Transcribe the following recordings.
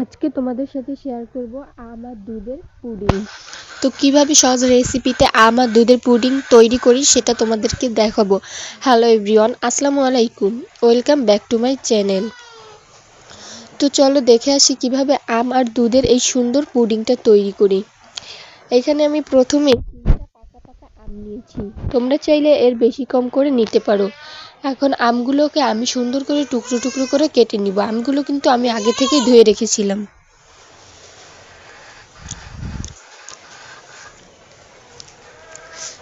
আজকে তোমাদের সাথে শেয়ার করব আম আর দুধের পুডিং তো কীভাবে সহজ রেসিপিতে আম আর দুধের পুডিং তৈরি করি সেটা তোমাদেরকে দেখাবো। হ্যালো এভরিওয়ান আসসালামু আলাইকুম। Welcome back to my channel তো চলো দেখে আসি কীভাবে আম আর দুধের এই সুন্দর পুডিংটা তৈরি করি। এখানে আমি প্রথমে পাকা পাকা আম নিয়েছি। তোমরা চাইলে এর বেশি কম করে নিতে পারো। এখন আমগুলোকে আমি সুন্দর করে টুকরো টুকরো করে কেটে নিব। আমগুলো কিন্তু আমি আগে থেকেই ধুয়ে রেখেছিলাম।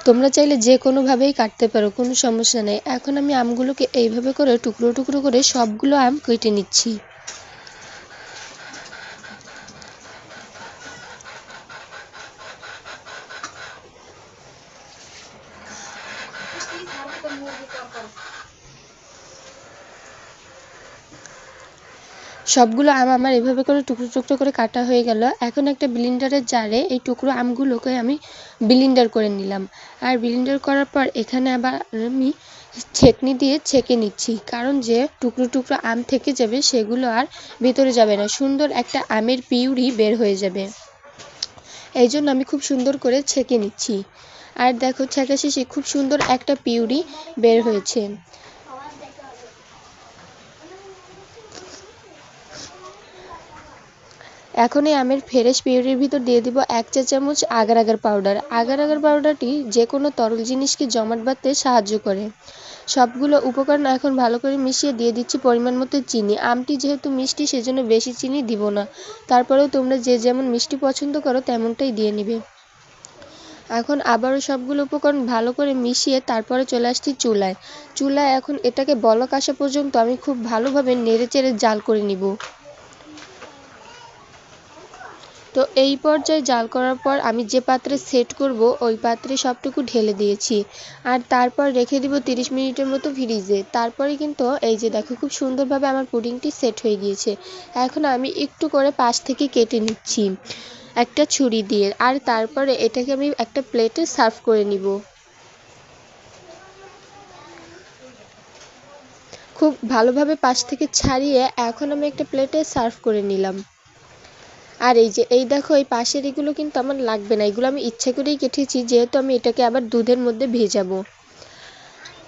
তোমরা চাইলে যে কোনোভাবেই কাটতে পারো, কোনো সমস্যা নেই। এখন আমি আমগুলোকে এইভাবে করে টুকরো টুকরো করে সবগুলো আম কেটে নিচ্ছি। সবগুলো আম আমার এভাবে করে টুকরো টুকরো করে কাটা হয়ে গেল। এখন একটা ব্লিন্ডারের জারে এই টুকরো আমগুলোকে আমি ব্লিন্ডার করে নিলাম। আর ব্লিন্ডার করার পর এখানে আবার আমি ছেঁকনি দিয়ে ছেঁকে নিচ্ছি। কারণ যে টুকরো টুকরো আম থেকে যাবে সেগুলো আর ভেতরে যাবে না। সুন্দর একটা আমের পিউরি বের হয়ে যাবে। এই জন্য আমি খুব সুন্দর করে ছেঁকে নিচ্ছি। আর দেখো ছেঁকা শেষে খুব সুন্দর একটা পিউরি বের হয়েছে। এখন এই আমের ফ্রেশ পিউরির ভিতর দিয়ে দিব এক চা চামচ agar agar powder. Agar agar পাউডারটি যে কোনো তরল জিনিসকে জমাট বাঁধতে সাহায্য করে। সবগুলো উপকরণ এখন ভালো করে মিশিয়ে দিয়ে দিচ্ছি পরিমাণ মতো চিনি। আমটি যেহেতু মিষ্টি, সেজন্য বেশি চিনি দিব না। তারপরেও তোমরা যে যেমন মিষ্টি পছন্দ করো তেমনটাই দিয়ে নিবে। এখন আবারও সবগুলো উপকরণ ভালো করে মিশিয়ে তারপরে চলে আসছি চুলায়। চুলায় এখন এটাকে বলক আসা পর্যন্ত আমি খুব ভালোভাবে নেড়ে চেড়ে জাল করে নিব। তো এই পর্যায়ে জাল করার পর আমি যে পাত্রে সেট করব, ওই পাত্রে সবটুকু ঢেলে দিয়েছি। আর তারপর রেখে দিব তিরিশ মিনিটের মতো ফ্রিজে তারপরে কিন্তু এই যে দেখো খুব সুন্দরভাবে আমার পুডিংটি সেট হয়ে গিয়েছে। এখন আমি একটু করে পাশ থেকে কেটে নিচ্ছি একটা ছুরি দিয়ে। আর তারপরে এটাকে আমি একটা প্লেটে সার্ভ করে নিব। খুব ভালোভাবে পাশ থেকে ছাড়িয়ে এখন আমি একটা প্লেটে সার্ভ করে নিলাম। আর এই যে, এই দেখো, এই পাশের এগুলো কিন্তু আমার লাগবে না। এগুলো আমি ইচ্ছে করেই কেটেছি, যেহেতু আমি এটাকে আবার দুধের মধ্যে ভেজাবো।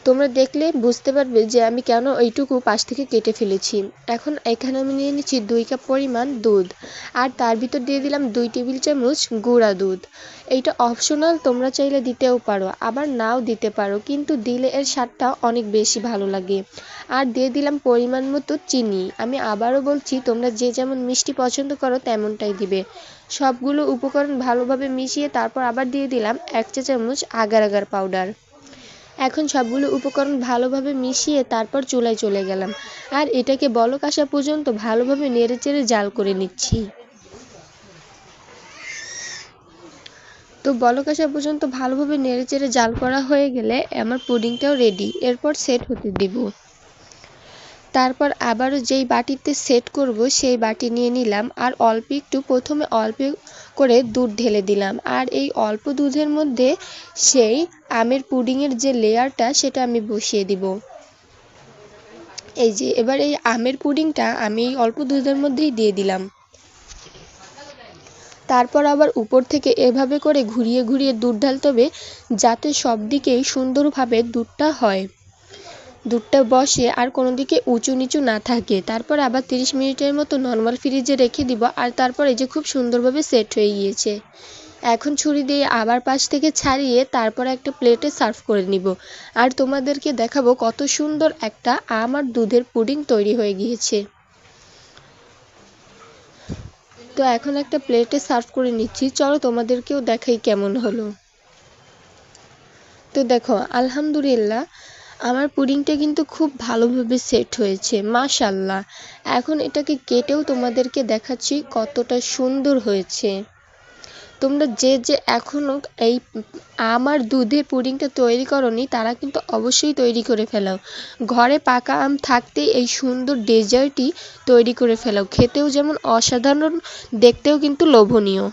তোমরা দেখলে বুঝতে পারবে যে আমি কেন এইটুকু পাশ থেকে কেটে ফেলেছি। এখন এখানে আমি নিয়ে নিচ্ছি দুই কাপ পরিমাণ দুধ আর তার ভিতর দিয়ে দিলাম দুই টেবিল চামচ গুঁড়া দুধ। এইটা অপশনাল তোমরা চাইলে দিতেও পারো, আবার নাও দিতে পারো, কিন্তু দিলে এর স্বাদটা অনেক বেশি ভালো লাগে। আর দিয়ে দিলাম পরিমাণ মতো চিনি। আমি আবারও বলছি, তোমরা যে যেমন মিষ্টি পছন্দ করো তেমনটাই দিবে। সবগুলো উপকরণ ভালোভাবে মিশিয়ে তারপর আবার দিয়ে দিলাম এক চা চামচ আগার আগার পাউডার। এখন সবগুলো উপকরণ ভালোভাবে মিশিয়ে তারপর চুলায় চলে গেলাম। আর এটাকে বলক আসা পর্যন্ত ভালোভাবে নেড়ে চেড়ে জাল করে নিচ্ছি। তো বলক আসা পর্যন্ত ভালোভাবে নেড়েচেড়ে জাল করা হয়ে গেলে আমার পুডিংটাও রেডি এরপর সেট হতে দিব। তারপর আবারও যেই বাটিতে সেট করব, সেই বাটি নিয়ে নিলাম আর অল্প একটু। প্রথমে অল্প করে দুধ ঢেলে দিলাম আর এই অল্প দুধের মধ্যে সেই আমের পুডিংয়ের যে লেয়ারটা, সেটা আমি বসিয়ে দিব। এই যে এবার এই আমের পুডিংটা আমি এই অল্প দুধের মধ্যেই দিয়ে দিলাম। তারপর আবার উপর থেকে এভাবে করে ঘুরিয়ে ঘুরিয়ে দুধ ঢালতে হবে, যাতে সব দিকেই সুন্দরভাবে দুধটা হয়। দুধটা বসে আর কোনো দিকে উঁচু নিচু না থাকে। তারপর আবার তিরিশ মিনিটের মতো নর্মাল ফ্রিজে রেখে দিব আর তারপর এই যে খুব সুন্দরভাবে সেট হয়ে গিয়েছে। এখন ছুরি দিয়ে আবার পাশ থেকে ছাড়িয়ে তারপর একটা প্লেটে সার্ভ করে নিব। আর তোমাদেরকে দেখাবো কত সুন্দর একটা আম আর দুধের পুডিং তৈরি হয়ে গিয়েছে। তো এখন একটা প্লেটে সার্ভ করে নিচ্ছি। চলো তোমাদেরকেও দেখাই কেমন হলো। তো দেখো, আলহামদুলিল্লাহ আমার পুডিংটা কিন্তু খুব ভালোভাবে সেট হয়েছে মাশাল্লাহ এখন এটাকে কেটেও তোমাদেরকে দেখাচ্ছি কতটা সুন্দর হয়েছে। তোমরা যে যে এখনও এই আমার দুধে পুডিংটা তৈরি করনি, তারা কিন্তু অবশ্যই তৈরি করে ফেলাও ঘরে পাকা আম থাকতেই এই সুন্দর ডেজার্টই তৈরি করে ফেলাও খেতেও যেমন অসাধারণ, দেখতেও কিন্তু লোভনীয়।